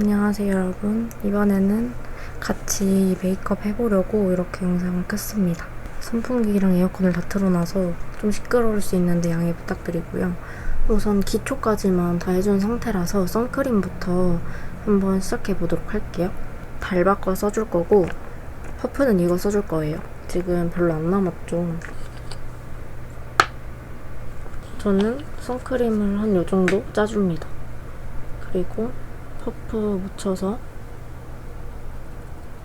안녕하세요 여러분. 이번에는 같이 메이크업 해보려고 이렇게 영상을 켰습니다. 선풍기랑 에어컨을 다 틀어놔서 좀 시끄러울 수 있는데 양해 부탁드리고요. 우선 기초까지만 다 해준 상태라서 선크림부터 한번 시작해 보도록 할게요. 달바꿔 써줄 거고 퍼프는 이거 써줄 거예요. 지금 별로 안 남았죠? 저는 선크림을 한 요정도 짜줍니다. 그리고 퍼프 묻혀서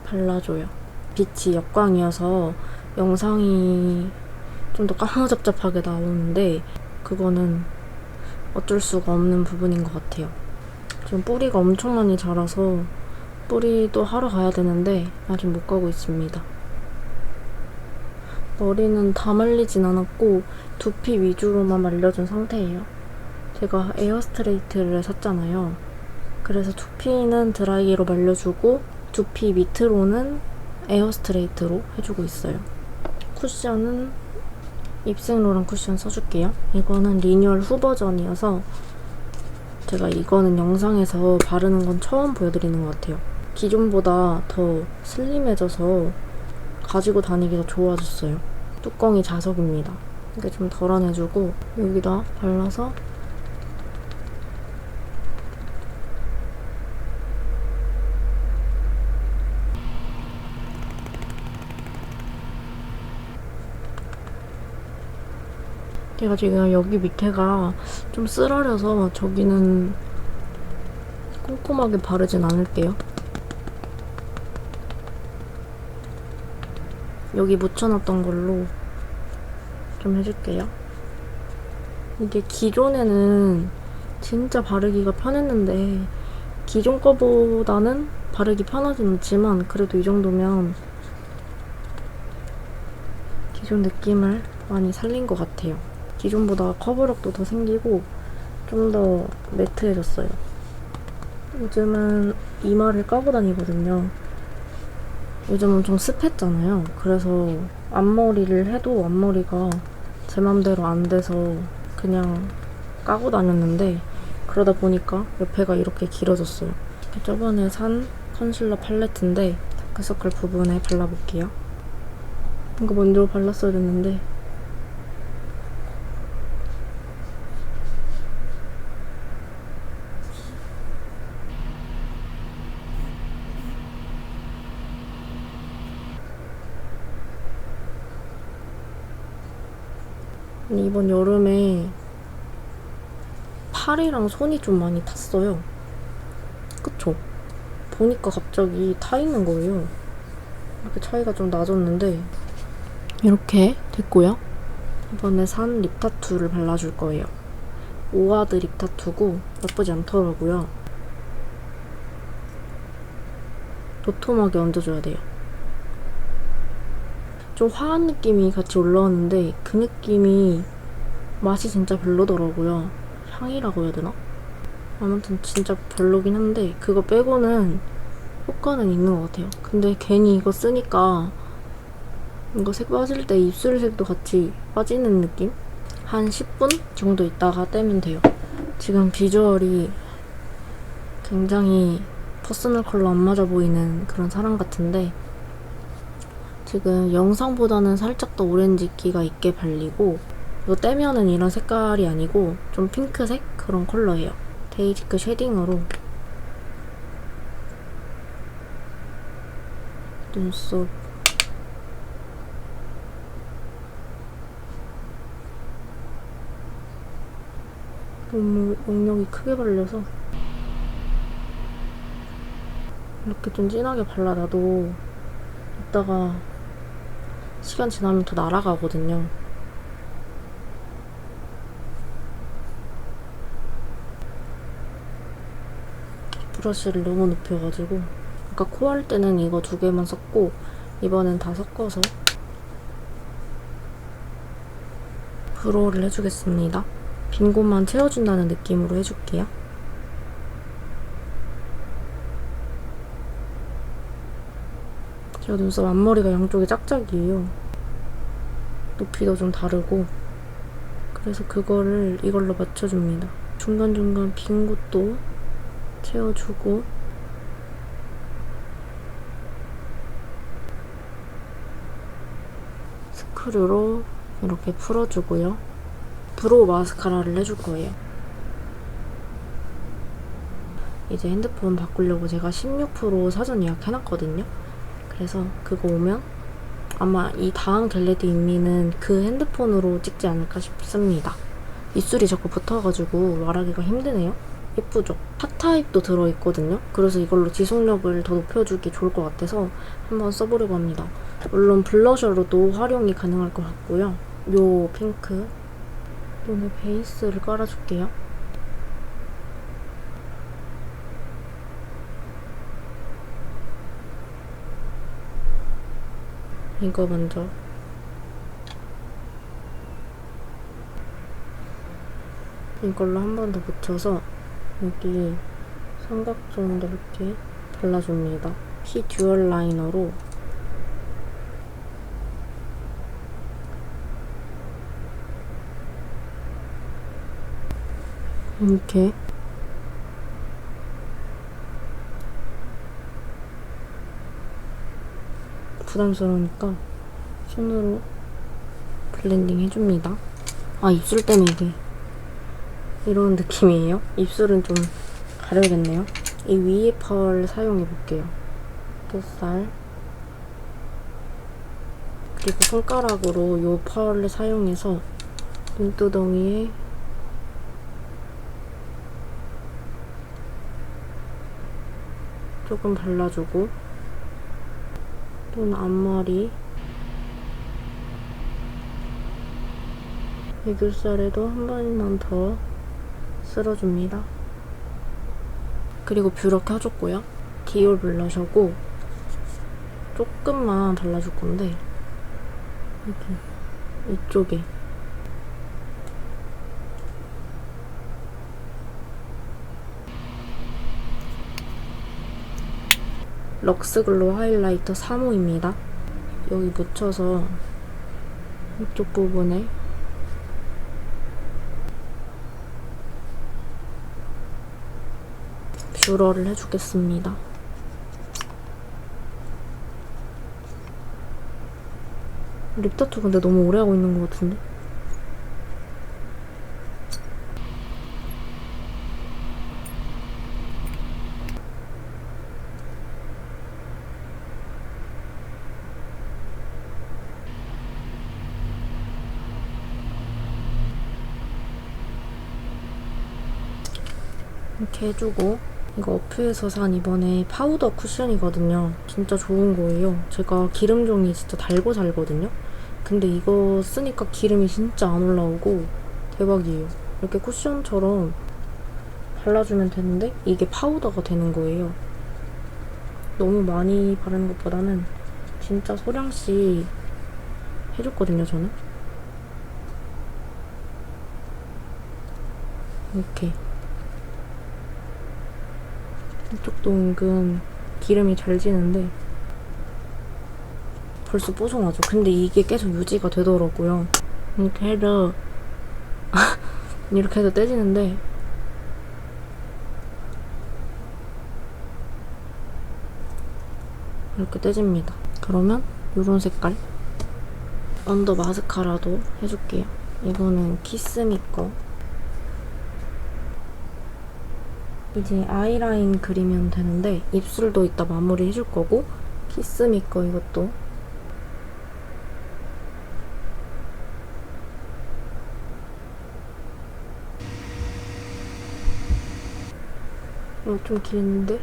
발라줘요. 빛이 역광이어서 영상이 좀 더 까무잡잡하게 나오는데 그거는 어쩔 수가 없는 부분인 것 같아요. 지금 뿌리가 엄청 많이 자라서 뿌리도 하러 가야 되는데 아직 못 가고 있습니다. 머리는 다 말리진 않았고 두피 위주로만 말려준 상태예요. 제가 에어스트레이트를 샀잖아요. 그래서 두피는 드라이기로 말려주고 두피 밑으로는 에어스트레이트로 해주고 있어요. 쿠션은 입생로랑 쿠션 써줄게요. 이거는 리뉴얼 후 버전이어서 제가 이거는 영상에서 바르는 건 처음 보여드리는 것 같아요. 기존보다 더 슬림해져서 가지고 다니기가 좋아졌어요. 뚜껑이 자석입니다. 이게 좀 덜어내주고 여기다 발라서 제가 지금 여기 밑에가 좀 쓰라려서 저기는 꼼꼼하게 바르진 않을게요. 여기 묻혀놨던 걸로 좀 해줄게요. 이게 기존에는 진짜 바르기가 편했는데 기존 거보다는 바르기 편하진 않지만 그래도 이 정도면 기존 느낌을 많이 살린 것 같아요. 기존보다 커버력도 더 생기고 좀 더 매트해졌어요. 요즘은 이마를 까고 다니거든요. 요즘 엄청 습했잖아요. 그래서 앞머리를 해도 앞머리가 제 맘대로 안 돼서 그냥 까고 다녔는데 그러다 보니까 옆에가 이렇게 길어졌어요. 저번에 산 컨실러 팔레트인데 다크서클 부분에 발라볼게요. 이거 먼저 발랐어야 됐는데 이번 여름에 팔이랑 손이 좀 많이 탔어요. 그쵸? 보니까 갑자기 타 있는 거예요. 이렇게 차이가 좀 나졌는데 이렇게 됐고요. 이번에 산 립타투를 발라줄 거예요. 오아드 립타투고 나쁘지 않더라고요. 도톰하게 얹어줘야 돼요. 좀 화한 느낌이 같이 올라왔는데 그 느낌이 맛이 진짜 별로더라고요. 향이라고 해야 되나? 아무튼 진짜 별로긴 한데 그거 빼고는 효과는 있는 것 같아요. 근데 괜히 이거 쓰니까 이거 색 빠질 때 입술색도 같이 빠지는 느낌? 한 10분 정도 있다가 떼면 돼요. 지금 비주얼이 굉장히 퍼스널 컬러 안 맞아 보이는 그런 사람 같은데 지금 영상보다는 살짝 더 오렌지 기가 있게 발리고 이거 떼면은 이런 색깔이 아니고 좀 핑크색 그런 컬러예요. 데이지크 쉐딩으로 눈썹 너무 영역이 크게 발려서 이렇게 좀 진하게 발라놔도 이따가 시간 지나면 더 날아가거든요. 브러쉬를 너무 높여가지고 아까 코 할 때는 이거 두 개만 썼고 이번엔 다 섞어서 브로우를 해주겠습니다. 빈 곳만 채워준다는 느낌으로 해줄게요. 제가 눈썹 앞머리가 양쪽이 짝짝이에요. 높이도 좀 다르고 그래서 그거를 이걸로 맞춰줍니다. 중간중간 빈 곳도 채워주고 스크류로 이렇게 풀어주고요. 브로우 마스카라를 해줄 거예요. 이제 핸드폰 바꾸려고 제가 16% 사전 예약해놨거든요. 그래서 그거 오면 아마 이 다음 겟레디 인미는 그 핸드폰으로 찍지 않을까 싶습니다. 입술이 자꾸 붙어가지고 말하기가 힘드네요. 예쁘죠? 핫타입도 들어있거든요. 그래서 이걸로 지속력을 더 높여주기 좋을 것 같아서 한번 써보려고 합니다. 물론 블러셔로도 활용이 가능할 것 같고요. 요 핑크 눈에 베이스를 깔아줄게요. 이거 먼저 이걸로 한 번 더 붙여서 여기 삼각존도 이렇게 발라줍니다. P 듀얼 라이너로 이렇게 부담스러우니까 손으로 블렌딩 해줍니다. 아 입술 때문에 이게 이런 느낌이에요. 입술은 좀 가려야겠네요. 이 위에 펄 사용해 볼게요. 끝살 그리고 손가락으로 이 펄을 사용해서 눈두덩이에 조금 발라주고 눈 앞머리 애교살에도 한 번만 더 쓸어줍니다. 그리고 뷰러 켜줬고요. 디올 블러셔고 조금만 발라줄 건데 여기 이쪽에 럭스글로 하이라이터 3호입니다. 여기 묻혀서 이쪽 부분에 뷰러를 해주겠습니다. 립타투 근데 너무 오래 하고 있는 것 같은데? 이렇게 해주고 이거 어프에서 산 이번에 파우더 쿠션이거든요. 진짜 좋은 거예요. 제가 기름 종이 진짜 달고 살거든요. 근데 이거 쓰니까 기름이 진짜 안 올라오고 대박이에요. 이렇게 쿠션처럼 발라주면 되는데 이게 파우더가 되는 거예요. 너무 많이 바르는 것보다는 진짜 소량씩 해줬거든요, 저는. 이렇게 이쪽도 은근 기름이 잘 지는데 벌써 뽀송하죠. 근데 이게 계속 유지가 되더라고요. 이렇게 해도 이렇게 해도 떼지는데 이렇게 떼집니다. 그러면 이런 색깔 언더 마스카라도 해줄게요. 이거는 키스미 거 이제 아이라인 그리면 되는데 입술도 이따 마무리 해줄 거고 키스미 거 이것도 어, 좀 길는데?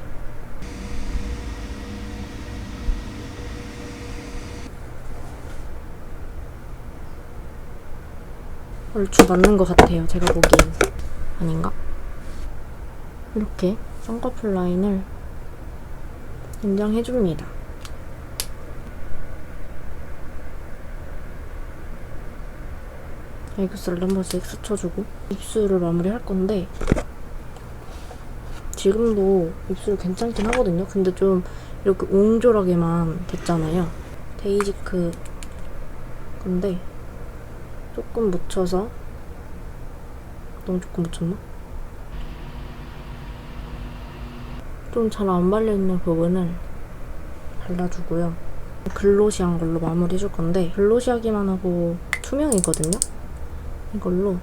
얼추 맞는 것 같아요. 제가 보기엔. 아닌가? 이렇게 쌍꺼풀 라인을 연장해줍니다. 애교살을 한 번씩 스쳐주고 입술을 마무리할 건데 지금도 입술 괜찮긴 하거든요. 근데 좀 이렇게 옹졸하게만 됐잖아요. 데이지크 건데 조금 묻혀서 너무 조금 묻혔나? 좀 잘 안 발려있는 부분을 발라주고요. 글로시한 걸로 마무리 해줄 건데 글로시하기만 하고 투명이거든요. 이걸로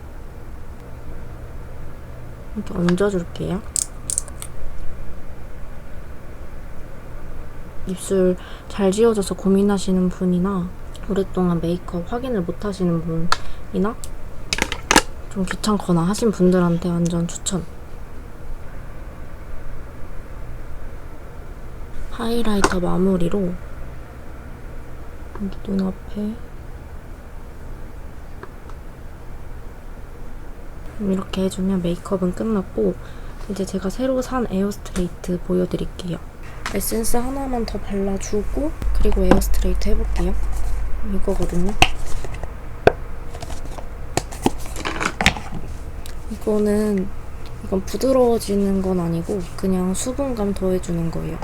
이렇게 얹어줄게요. 입술 잘 지워져서 고민하시는 분이나 오랫동안 메이크업 확인을 못 하시는 분이나 좀 귀찮거나 하신 분들한테 완전 추천. 하이라이터 마무리로 여기 눈앞에 이렇게 해주면 메이크업은 끝났고 이제 제가 새로 산 에어스트레이트 보여드릴게요. 에센스 하나만 더 발라주고 그리고 에어스트레이트 해볼게요. 이거거든요. 이거는 이건 부드러워지는 건 아니고 그냥 수분감 더해주는 거예요.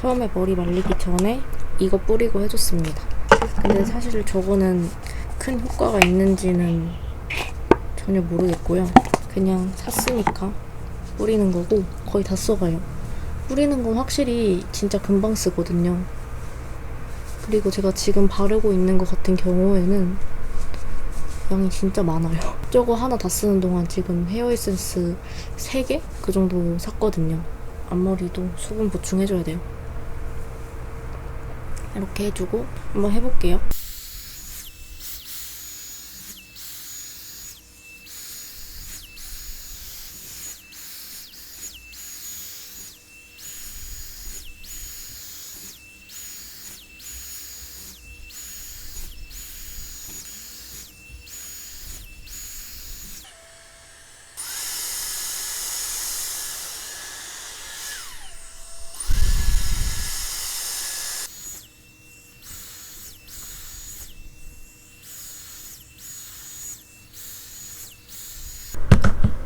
처음에 머리 말리기 전에 이거 뿌리고 해줬습니다. 근데 사실 저거는 큰 효과가 있는지는 전혀 모르겠고요. 그냥 샀으니까 뿌리는 거고 거의 다 써가요. 뿌리는 건 확실히 진짜 금방 쓰거든요. 그리고 제가 지금 바르고 있는 것 같은 경우에는 양이 진짜 많아요. 저거 하나 다 쓰는 동안 지금 헤어 에센스 3개? 그 정도 샀거든요. 앞머리도 수분 보충해줘야 돼요. 이렇게 해주고 한번 해볼게요.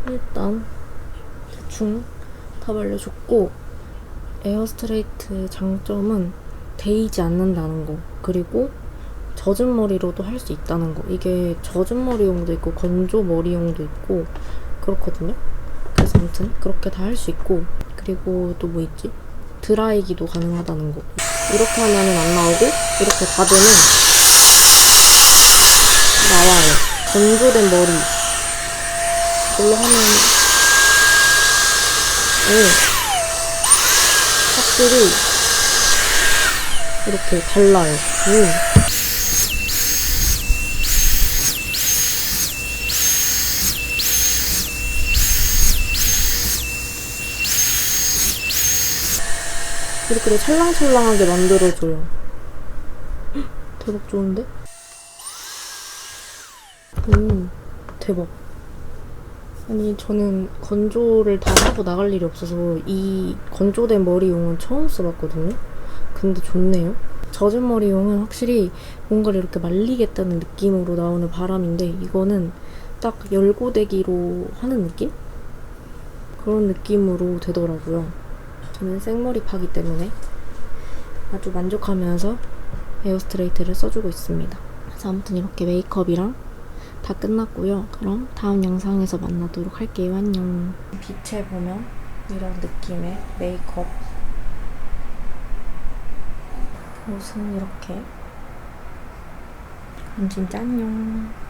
일단 대충 다 발려줬고 에어스트레이트 장점은 데이지 않는다는 거. 그리고 젖은 머리로도 할 수 있다는 거. 이게 젖은 머리용도 있고 건조 머리용도 있고 그렇거든요. 그래서 아무튼 그렇게 다 할 수 있고 그리고 또 뭐 있지? 드라이기도 가능하다는 거. 이렇게 하면은 안 나오고 이렇게 닫으면 나와요. 건조된 머리 이걸로 하면 오, 확실히 이렇게 달라요. 오. 이렇게 찰랑찰랑하게 만들어줘요. 헉, 대박 좋은데? 음, 대박. 아니 저는 건조를 다 하고 나갈 일이 없어서 이 건조된 머리용은 처음 써봤거든요. 근데 좋네요. 젖은 머리용은 확실히 뭔가를 이렇게 말리겠다는 느낌으로 나오는 바람인데 이거는 딱 열고데기로 하는 느낌? 그런 느낌으로 되더라고요. 저는 생머리 파기 때문에 아주 만족하면서 에어스트레이트를 써주고 있습니다. 그래서 아무튼 이렇게 메이크업이랑 다 끝났고요. 그럼 다음 영상에서 만나도록 할게요. 안녕. 빛에 보면 이런 느낌의 메이크업. 옷은 이렇게. 그럼 진짜 안녕.